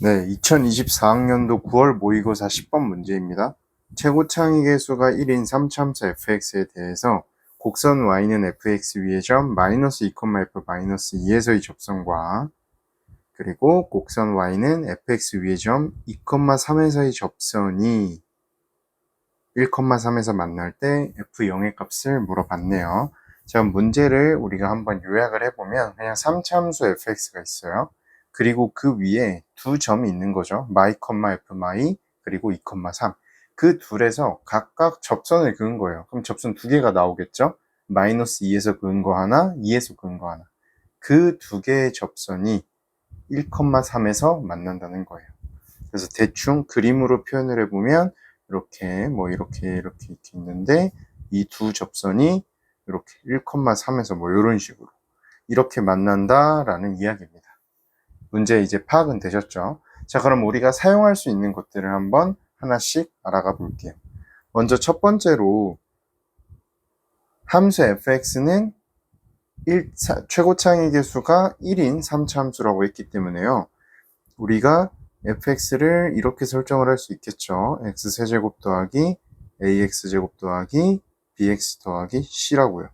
네, 2024학년도 9월 모의고사 10번 문제입니다. 최고 창의 개수가 1인 3참수 fx에 대해서 곡선 y는 fx 위의 점 마이너스 2,f 마이너스 2에서의 접선과 그리고 곡선 y는 fx 위의 점 2,3에서의 접선이 1,3에서 만날 때 f0의 값을 물어봤네요. 자, 문제를 우리가 한번 요약을 해보면 그냥 3참수 fx가 있어요. 그리고 그 위에 두 점이 있는 거죠. 마이, f 마이 그리고 2,3. 그 둘에서 각각 접선을 그은 거예요. 그럼 접선 두 개가 나오겠죠? 마이너스 2에서 그은 거 하나, 2에서 그은 거 하나. 그 두 개의 접선이 1,3에서 만난다는 거예요. 그래서 대충 그림으로 표현을 해보면 이렇게 뭐 이렇게 이렇게 이렇게 있는데 이 두 접선이 이렇게 1,3에서 뭐 이런 식으로 이렇게 만난다라는 이야기입니다. 문제 이제 파악은 되셨죠? 자, 그럼 우리가 사용할 수 있는 것들을 한번 하나씩 알아가 볼게요. 먼저 첫 번째로 함수 fx는 1, 최고 창의 개수가 1인 3차 함수라고 했기 때문에요. 우리가 fx를 이렇게 설정을 할 수 있겠죠. x세제곱 더하기 ax제곱 더하기 bx 더하기 c라고요.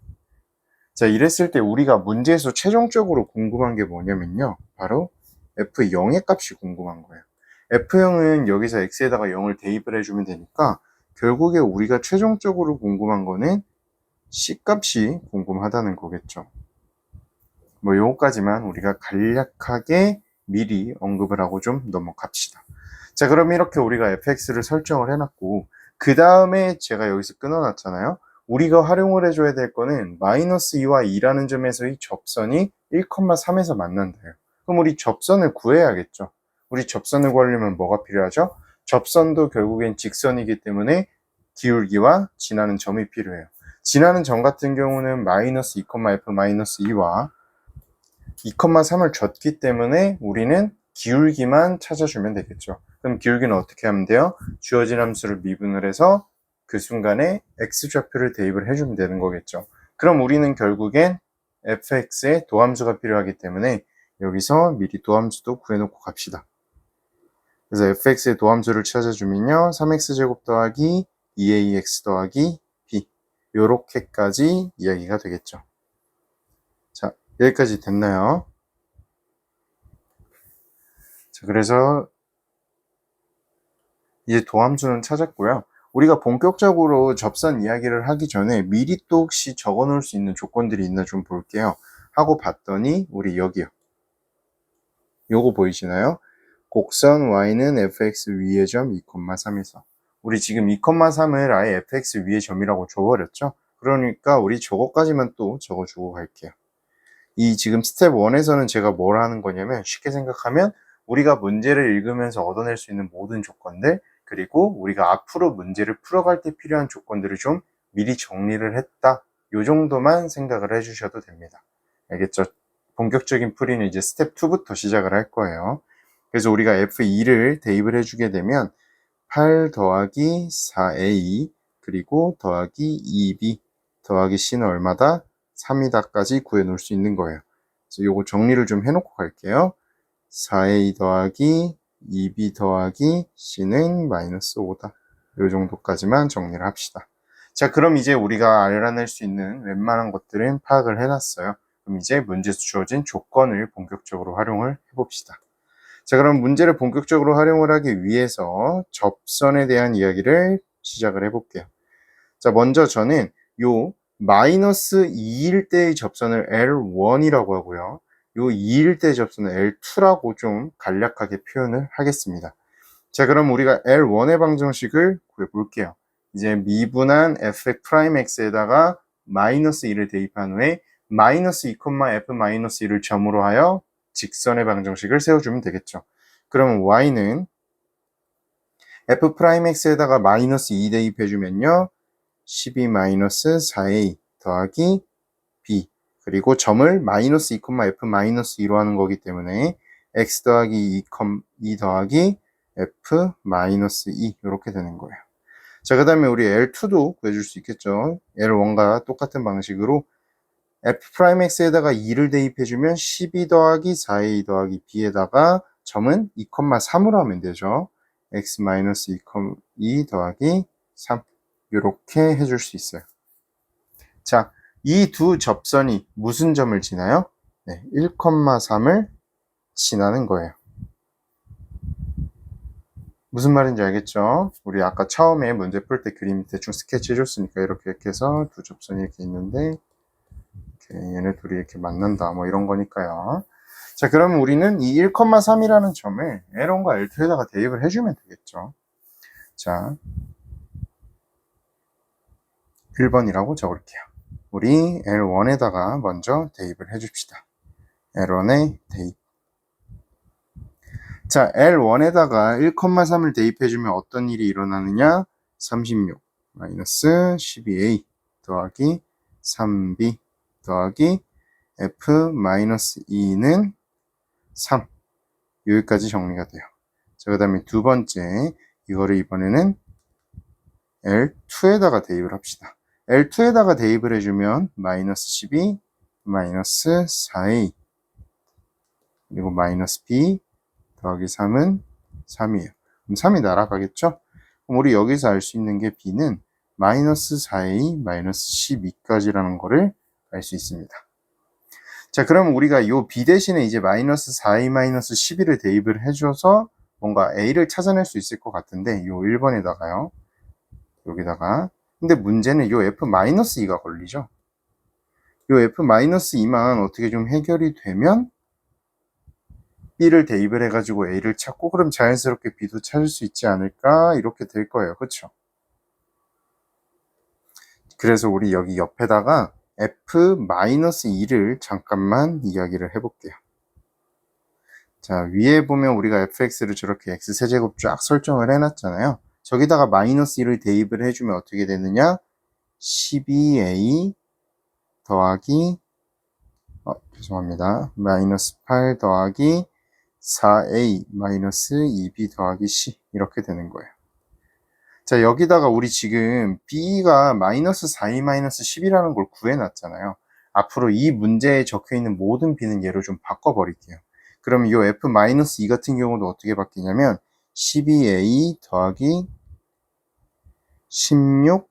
자, 이랬을 때 우리가 문제에서 최종적으로 궁금한 게 뭐냐면요. 바로 f0의 값이 궁금한 거예요. f0은 여기서 x에다가 0을 대입을 해주면 되니까 결국에 우리가 최종적으로 궁금한 거는 c 값이 궁금하다는 거겠죠. 뭐 요거까지만 우리가 간략하게 미리 언급을 하고 좀 넘어갑시다. 자, 그럼 이렇게 우리가 fx를 설정을 해놨고 그 다음에 제가 여기서 끊어놨잖아요. 우리가 활용을 해줘야 될 거는 마이너스 2와 2라는 점에서의 접선이 1,3에서 만난다요. 그럼 우리 접선을 구해야겠죠. 우리 접선을 구하려면 뭐가 필요하죠? 접선도 결국엔 직선이기 때문에 기울기와 지나는 점이 필요해요. 지나는 점 같은 경우는 마이너스 2,f 마이너스 2와 2,3을 줬기 때문에 우리는 기울기만 찾아주면 되겠죠. 그럼 기울기는 어떻게 하면 돼요? 주어진 함수를 미분을 해서 그 순간에 x좌표를 대입을 해주면 되는 거겠죠. 그럼 우리는 결국엔 fx의 도함수가 필요하기 때문에 여기서 미리 도함수도 구해놓고 갑시다. 그래서 fx의 도함수를 찾아주면요. 3x제곱 더하기 2ax 더하기 b 요렇게까지 이야기가 되겠죠. 자, 여기까지 됐나요? 자, 그래서 이제 도함수는 찾았고요. 우리가 본격적으로 접선 이야기를 하기 전에 미리 또 혹시 적어 놓을 수 있는 조건들이 있나 좀 볼게요. 하고 봤더니 우리 여기요. 요거 보이시나요? 곡선 y는 fx 위의 점 2,3에서 우리 지금 2,3을 아예 fx 위의 점이라고 줘버렸죠? 그러니까 우리 저거까지만 또 적어주고 갈게요. 이 지금 스텝 1에서는 제가 뭘 하는 거냐면 쉽게 생각하면 우리가 문제를 읽으면서 얻어낼 수 있는 모든 조건들 그리고 우리가 앞으로 문제를 풀어갈 때 필요한 조건들을 좀 미리 정리를 했다. 요 정도만 생각을 해주셔도 됩니다. 알겠죠? 본격적인 풀이는 이제 스텝 2부터 시작을 할 거예요. 그래서 우리가 F2를 대입을 해주게 되면 8 더하기 4A 그리고 더하기 2B 더하기 C는 얼마다? 3이다까지 구해 놓을 수 있는 거예요. 그래서 요거 정리를 좀 해놓고 갈게요. 4A 더하기 2B 더하기 C는 마이너스 5다. 요 정도까지만 정리를 합시다. 자, 그럼 이제 우리가 알아낼 수 있는 웬만한 것들은 파악을 해놨어요. 그럼 이제 문제에서 주어진 조건을 본격적으로 활용을 해봅시다. 자, 그럼 문제를 본격적으로 활용을 하기 위해서 접선에 대한 이야기를 시작을 해볼게요. 자, 먼저 저는 요 마이너스 2일 때의 접선을 L1이라고 하고요. 요 2일 때 접선을 L2라고 좀 간략하게 표현을 하겠습니다. 자, 그럼 우리가 L1의 방정식을 구해볼게요. 이제 미분한 f'x에다가 마이너스 2를 대입한 후에 마이너스 2, f 마이너스 2를 점으로 하여 직선의 방정식을 세워주면 되겠죠. 그러면 y는 f'x에다가 마이너스 2 대입해주면요. 12 마이너스 4a 더하기 b 그리고 점을 마이너스 2, f 마이너스 2로 하는 거기 때문에 x 더하기 2, 2 더하기 f 마이너스 2 이렇게 되는 거예요. 자, 그 다음에 우리 L2도 구해줄 수 있겠죠. L1과 똑같은 방식으로 f'x에다가 2를 대입해주면 12 더하기 4a 더하기 b에다가 점은 2,3으로 하면 되죠. x 마이너스 2, 더하기 3 이렇게 해줄 수 있어요. 자, 이 두 접선이 무슨 점을 지나요? 네, 1,3을 지나는 거예요. 무슨 말인지 알겠죠? 우리 아까 처음에 문제 풀 때 그림 대충 스케치 해줬으니까 이렇게 이렇게 해서 두 접선이 이렇게 있는데 이렇게 얘네 둘이 이렇게 만난다 뭐 이런 거니까요. 자 그러면 우리는 이 1,3이라는 점을 L1과 L2에다가 대입을 해주면 되겠죠. 자 1번이라고 적을게요. 우리 L1에다가 먼저 대입을 해줍시다. L1에 대입 자, L1에다가 1,3을 대입해주면 어떤 일이 일어나느냐? 36 마이너스 12a 더하기 3b 더하기 f 마이너스 2는 3 여기까지 정리가 돼요. 자, 그 다음에 두 번째 이거를 이번에는 L2에다가 대입을 합시다. L2에다가 대입을 해주면 마이너스 12 마이너스 4a 그리고 마이너스 b 더하기 3은 3이에요. 그럼 3이 날아가겠죠? 그럼 우리 여기서 알 수 있는 게 b는 마이너스 4a 마이너스 12까지라는 거를 알수 있습니다. 자, 그럼 우리가 이 b 대신에 이제 마이너스 4a 마이너스 12를 대입을 해줘서 뭔가 a를 찾아낼 수 있을 것 같은데 이 1번에다가요. 여기다가 근데 문제는 이 f 마이너스 2가 걸리죠. 이 f 마이너스 2만 어떻게 좀 해결이 되면 B를 대입을 해가지고 A를 찾고 그럼 자연스럽게 B도 찾을 수 있지 않을까 이렇게 될 거예요. 그렇죠? 그래서 우리 여기 옆에다가 F-2를 잠깐만 이야기를 해볼게요. 자 위에 보면 우리가 fx를 저렇게 x세제곱 쫙 설정을 해놨잖아요. 저기다가 마이너스 1을 대입을 해주면 어떻게 되느냐 12a 더하기 어, 죄송합니다. 마이너스 8 더하기 4a 마이너스 2b 더하기 c 이렇게 되는 거예요. 자 여기다가 우리 지금 b가 마이너스 4a 마이너스 10이라는 걸 구해놨잖아요. 앞으로 이 문제에 적혀있는 모든 b는 얘로 좀 바꿔버릴게요. 그러면 이 f 마이너스 2 같은 경우도 어떻게 바뀌냐면 12a 더하기 16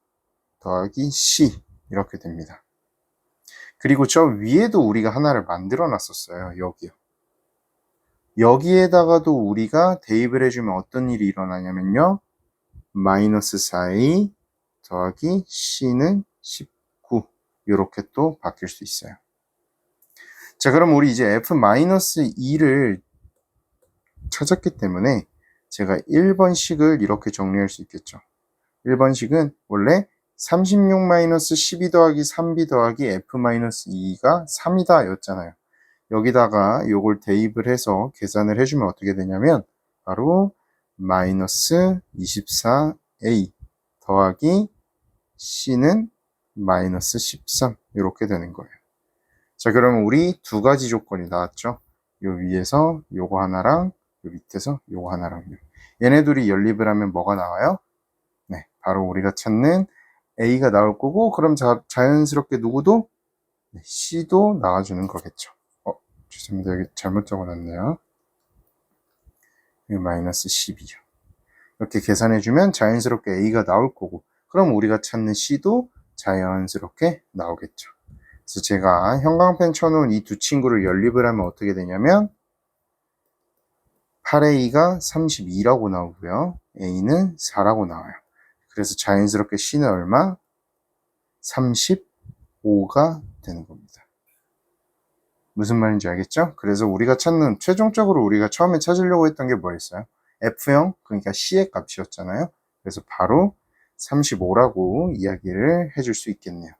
더하기 c 이렇게 됩니다. 그리고 저 위에도 우리가 하나를 만들어 놨었어요. 여기요. 여기에다가도 우리가 대입을 해주면 어떤 일이 일어나냐면요. 마이너스 4a 더하기 c는 19 이렇게 또 바뀔 수 있어요. 자 그럼 우리 이제 f-2를 찾았기 때문에 제가 1번식을 이렇게 정리할 수 있겠죠. 1번식은 원래 36-12 더하기 3b 더하기 f-2가 3이다 였잖아요. 여기다가 요걸 대입을 해서 계산을 해주면 어떻게 되냐면 바로 마이너스 24a 더하기 c는 마이너스 13 이렇게 되는 거예요. 자 그러면 우리 두 가지 조건이 나왔죠. 요 위에서 요거 하나랑 요 밑에서 요거 하나랑 얘네 둘이 연립을 하면 뭐가 나와요? 네, 바로 우리가 찾는 a가 나올 거고 그럼 자, 자연스럽게 누구도 네, c도 나와주는 거겠죠. 죄송합니다. 여기 잘못 적어놨네요. 마이너스 12요. 이렇게 계산해주면 자연스럽게 A가 나올 거고 그럼 우리가 찾는 C도 자연스럽게 나오겠죠. 그래서 제가 형광펜 쳐놓은 이 두 친구를 연립을 하면 어떻게 되냐면 8A가 32라고 나오고요. A는 4라고 나와요. 그래서 자연스럽게 C는 얼마? 35가 되는 겁니다. 무슨 말인지 알겠죠? 그래서 우리가 찾는 최종적으로 우리가 처음에 찾으려고 했던 게 뭐였어요? F형 그러니까 C의 값이었잖아요. 그래서 바로 35라고 이야기를 해줄 수 있겠네요.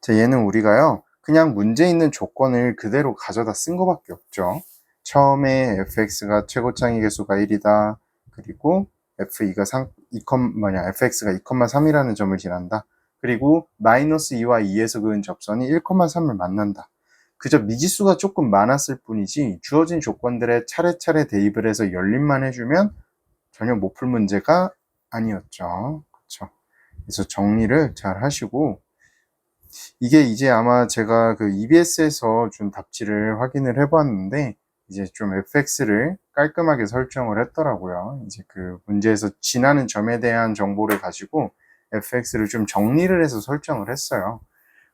자, 얘는 우리가요. 그냥 문제 있는 조건을 그대로 가져다 쓴 것밖에 없죠. 처음에 fx가 최고창의 개수가 1이다. 그리고 f2가 3, 2, 뭐냐, fx가 2,3이라는 점을 지난다. 그리고 마이너스 2와 2에서 그은 접선이 1,3을 만난다. 그저 미지수가 조금 많았을 뿐이지 주어진 조건들에 차례차례 대입을 해서 열림만 해주면 전혀 못 풀 문제가 아니었죠. 그렇죠. 그래서 정리를 잘 하시고 이게 이제 아마 제가 그 EBS에서 준 답지를 확인을 해봤는데 이제 좀 fx를 깔끔하게 설정을 했더라고요. 이제 그 문제에서 지나는 점에 대한 정보를 가지고 fx를 좀 정리를 해서 설정을 했어요.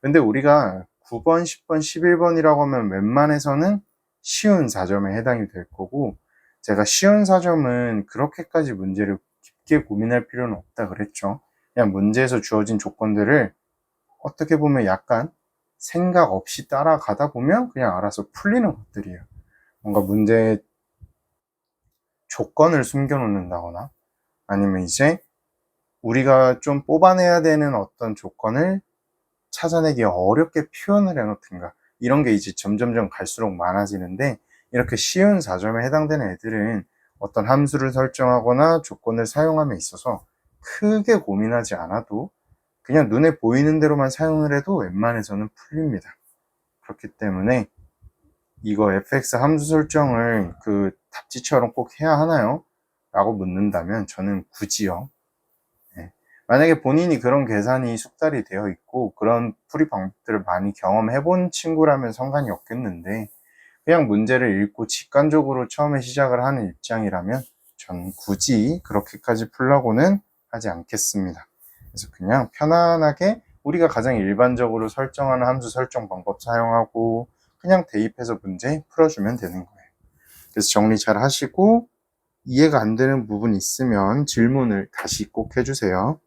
근데 우리가 9번, 10번, 11번이라고 하면 웬만해서는 쉬운 4점에 해당이 될 거고 제가 쉬운 4점은 그렇게까지 문제를 깊게 고민할 필요는 없다 그랬죠. 그냥 문제에서 주어진 조건들을 어떻게 보면 약간 생각 없이 따라가다 보면 그냥 알아서 풀리는 것들이에요. 뭔가 문제 조건을 숨겨놓는다거나 아니면 이제 우리가 좀 뽑아내야 되는 어떤 조건을 찾아내기 어렵게 표현을 해놓든가 이런 게 이제 점점점 갈수록 많아지는데 이렇게 쉬운 4점에 해당되는 애들은 어떤 함수를 설정하거나 조건을 사용함에 있어서 크게 고민하지 않아도 그냥 눈에 보이는 대로만 사용을 해도 웬만해서는 풀립니다. 그렇기 때문에 이거 fx 함수 설정을 그 답지처럼 꼭 해야 하나요? 라고 묻는다면 저는 굳이요. 네. 만약에 본인이 그런 계산이 숙달이 되어 있고 그런 풀이 방법들을 많이 경험해 본 친구라면 상관이 없겠는데 그냥 문제를 읽고 직관적으로 처음에 시작을 하는 입장이라면 전 굳이 그렇게까지 풀라고는 하지 않겠습니다. 그래서 그냥 편안하게 우리가 가장 일반적으로 설정하는 함수 설정 방법 사용하고 그냥 대입해서 문제 풀어주면 되는 거예요. 그래서 정리 잘 하시고 이해가 안 되는 부분 있으면 질문을 다시 꼭 해주세요.